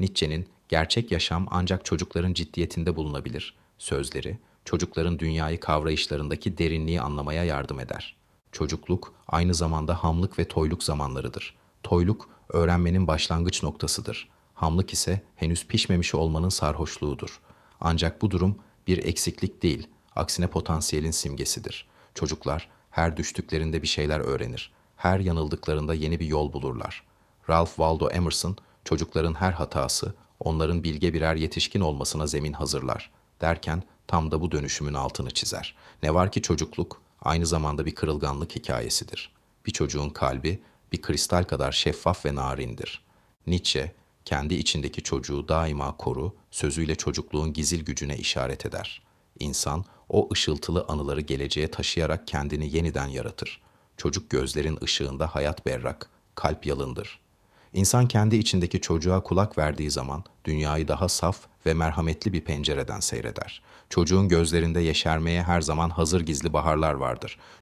Nietzsche'nin gerçek yaşam ancak çocukların ciddiyetinde bulunabilir sözleri, çocukların dünyayı kavrayışlarındaki derinliği anlamaya yardım eder. Çocukluk aynı zamanda hamlık ve toyluk zamanlarıdır. Toyluk öğrenmenin başlangıç noktasıdır. Hamlık ise henüz pişmemiş olmanın sarhoşluğudur. Ancak bu durum bir eksiklik değil, aksine potansiyelin simgesidir. Çocuklar her düştüklerinde bir şeyler öğrenir. Her yanıldıklarında yeni bir yol bulurlar. Ralph Waldo Emerson, çocukların her hatası onların bilge birer yetişkin olmasına zemin hazırlar derken tam da bu dönüşümün altını çizer. Ne var ki çocukluk aynı zamanda bir kırılganlık hikayesidir. Bir çocuğun kalbi bir kristal kadar şeffaf ve narindir. Nietzsche, kendi içindeki çocuğu daima koru, sözüyle çocukluğun gizil gücüne işaret eder. İnsan, o ışıltılı anıları geleceğe taşıyarak kendini yeniden yaratır. Çocuk gözlerin ışığında hayat berrak, kalp yalındır. İnsan kendi içindeki çocuğa kulak verdiği zaman dünyayı daha saf ve merhametli bir pencereden seyreder. Çocuğun gözlerinde yeşermeye her zaman hazır gizli baharlar vardır.